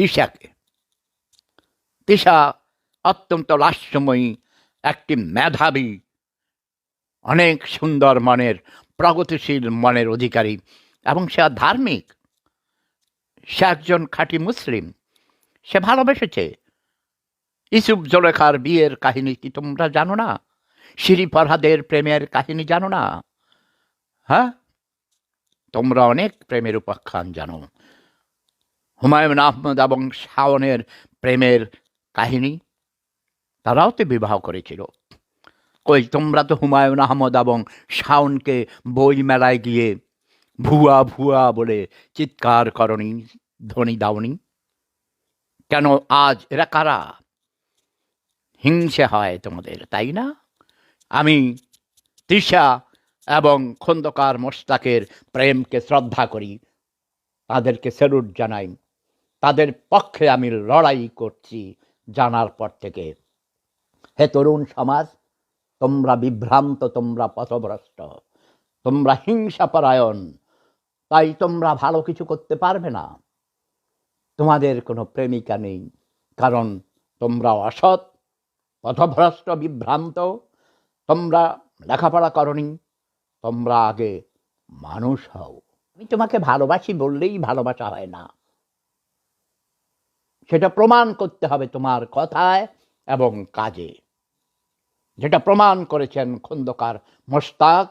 তিশাকে। তিশা অত্যন্ত লাস্যময়ী, একটি মেধাবী, অনেক সুন্দর মনের, প্রগতিশীল মনের অধিকারী এবং সে ধার্মিক। সে একজন খাঁটি মুসলিম। সে ভালোবেসেছে। ইসুফ জলেখার বিয়ের কাহিনী কি তোমরা জানো না? শিরি ফরহাদের প্রেমের কাহিনী জানো না? হ্যাঁ? তোমরা অনেক প্রেমের উপাখ্যান জানো। হুমায়ুন আহমদ এবং শাওনের প্রেমের কাহিনী। তারাও তো বিবাহ করেছিল। কই, তোমরা তো হুমায়ুন আহমদ এবং শাওনকে বই মেলায় গিয়ে ভুয়া ভুয়া বলে চিৎকার করনি, ধ্বনি দাওনি। কেন, আজ এরা কারা? হিংসে হয় তোমাদের, তাই না? আমি, তৃষা এবং খন্দকার মোস্তাকের প্রেমকে শ্রদ্ধা করি, তাদেরকে স্যালুট জানাই। তাদের পক্ষে আমি লড়াই করছি জানার পর থেকে। হে তরুণ সমাজ, তোমরা বিভ্রান্ত, তোমরা পথভ্রষ্ট, তোমরা হিংসাপরায়ণ, তাই তোমরা ভালো কিছু করতে পারবে না। তোমাদের কোনো প্রেমিকা নেই, কারণ তোমরা অসৎ, পথভ্রষ্ট, বিভ্রান্ত, তোমরা লেখাপড়া করনি, তোমরা আগে মানুষ হও। আমি তোমাকে ভালোবাসি বললেই ভালোবাসা হয় না। সেটা প্রমাণ করতে হবে তোমার কথায় এবং কাজে। যেটা প্রমাণ করেছেন খন্দকার মোস্তাক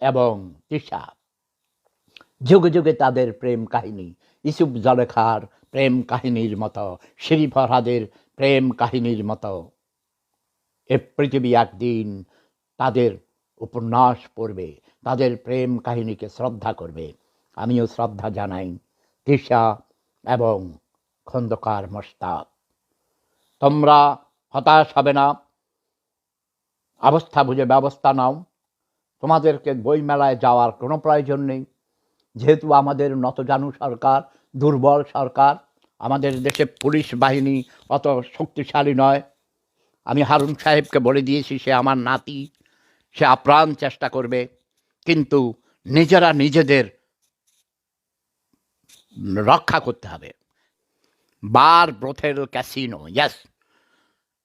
এবং তিশা যুগে যুগে তাদের প্রেম কাহিনী ইসুফ জলেখার প্রেম কাহিনীর মতো শ্রী ফরহাদের প্রেম কাহিনীর মতো। এ পৃথিবী একদিন তাদের উপন্যাস পড়বে, তাদের প্রেম কাহিনীকে শ্রদ্ধা করবে। আমিও শ্রদ্ধা জানাই তৃষা এবং খন্দকার মোস্তাক তোমরা হতাশ হবে না। অবস্থা বুঝে ব্যবস্থা নাও। তোমাদেরকে বইমেলায় যাওয়ার কোনো প্রয়োজন নেই। যেহেতু আমাদের নতজানু সরকার, দুর্বল সরকার, আমাদের দেশে পুলিশ বাহিনী অত শক্তিশালী নয়। আমি হারুন সাহেবকে বলে দিয়েছি, সে আমার নাতি, সে আপ্রাণ চেষ্টা করবে। কিন্তু নিজেরা নিজেদের রক্ষা করতে হবে। বার ব্রোথেল ক্যাসিনো ইয়াস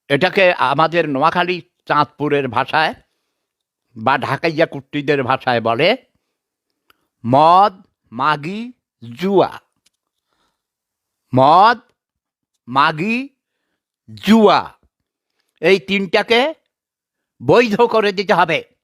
এটাকে আমাদের নোয়াখালী, চাঁদপুরের ভাষায় বা ঢাকাইয়া কুট্টিদের ভাষায় বলে মদ মাগি জুয়া। মদ মাগি জুয়া। এই তিনটাকে বৈধ করে দিতে হবে।